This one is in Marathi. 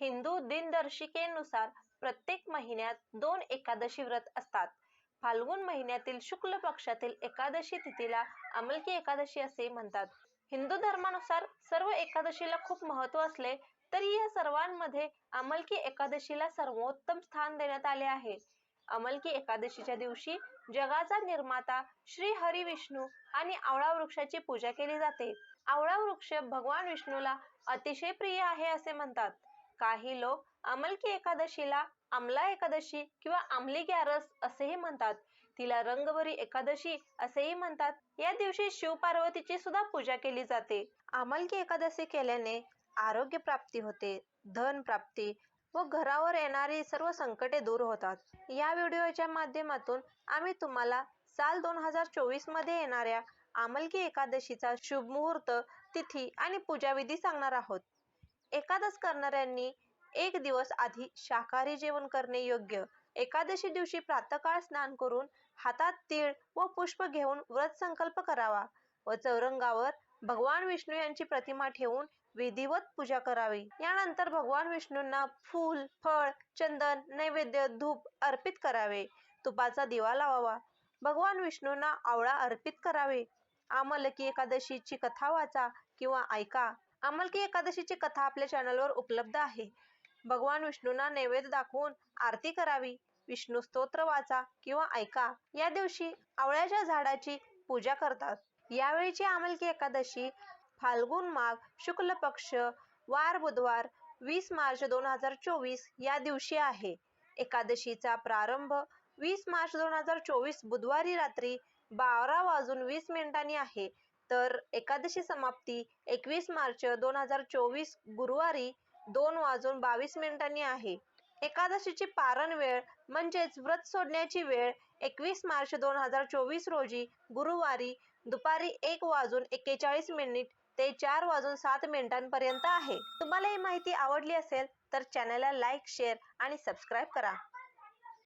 हिंदू दिनदर्शिकेनुसार प्रत्येक महिन्यात दोन एकादशी व्रत असतात. फाल्गुन महिन्यातील शुक्ल पक्षातील एकादशी तिथीला अमलकी एकादशी असे म्हणतात. हिंदू धर्मानुसार सर्व एकादशीला खूप महत्त्व असले तरी या सर्वांमध्ये अमलकी एकादशीला सर्वोत्तम स्थान देण्यात आले आहे. अमलकी एकादशीच्या दिवशी जगाचा निर्माता श्री हरी विष्णू आणि आवळा वृक्षाची पूजा केली जाते. आवळा वृक्ष भगवान विष्णूला अतिशय प्रिय आहे असे म्हणतात. काही लोक अमलकी एकादशीला आमला एकादशी किंवा आमली ग्यारस असेही म्हणतात. तिला रंगभरी एकादशी असेही म्हणतात. या दिवशी शिव पार्वतीची सुद्धा पूजा केली जाते. आमलकी एकादशी केल्याने आरोग्य प्राप्ती होते धन प्राप्ती व घरावर येणारी सर्व संकटे दूर होतात. या व्हिडिओच्या माध्यमातून आम्ही तुम्हाला साल दोन हजार चोवीसमध्ये येणाऱ्या आमलकी एकादशीचा शुभ मुहूर्त तिथी आणि पूजाविधी सांगणार आहोत. एकादश करणाऱ्यांनी एक दिवस आधी शाकाहारी जेवण करणे योग्य. एकादशी दिवशी प्रातःकाळ स्नान करून हातात तीळ व पुष्प घेऊन व्रत संकल्प करावा व चौरंगावर भगवान विष्णू यांची प्रतिमा ठेवून विधिवत पूजा करावी. यानंतर भगवान विष्णूंना फूल फळ चंदन नैवेद्य धूप अर्पित करावे. तुपाचा दिवा लावावा. भगवान विष्णूंना आवळा अर्पित करावे. आमलकी एकादशीची कथा वाचा किंवा ऐका. आमलकी एकादशीची कथा आपल्या चॅनलवर उपलब्ध आहे. भगवान विष्णूंना नैवेद्य दाखवून आरती करावी विष्णू स्तोत्र वाचा किंवा ऐका. या दिवशी आवळ्याच्या झाडाची पूजा करतात. यावेळीची आमलकी एकादशी फाल्गुन माघ शुक्ल पक्ष वार बुधवार वीस मार्च दोन हजार चोवीस या दिवशी आहे. एकादशीचा प्रारंभ वीस मार्च दोन हजार चोवीस बुधवारी रात्री बारा वाजून वीस मिनिटांनी आहे. तर एकादशी समाप्ती एकवीस मार्च दोन हजार चोवीस गुरुवारी दोन वाजून बावीस मिनिटांनी आहे. एकादशीची पारण वेळ म्हणजेच व्रत सोडण्याची वेळ एकवीस मार्च दोन हजार चोवीस रोजी गुरुवारी दुपारी एक वाजून एक्केचाळीस मिनिट ते चार वाजून सात मिनिटांपर्यंत आहे. तुम्हाला ही माहिती आवडली असेल तर चॅनलला लाईक शेअर आणि सबस्क्राईब करा.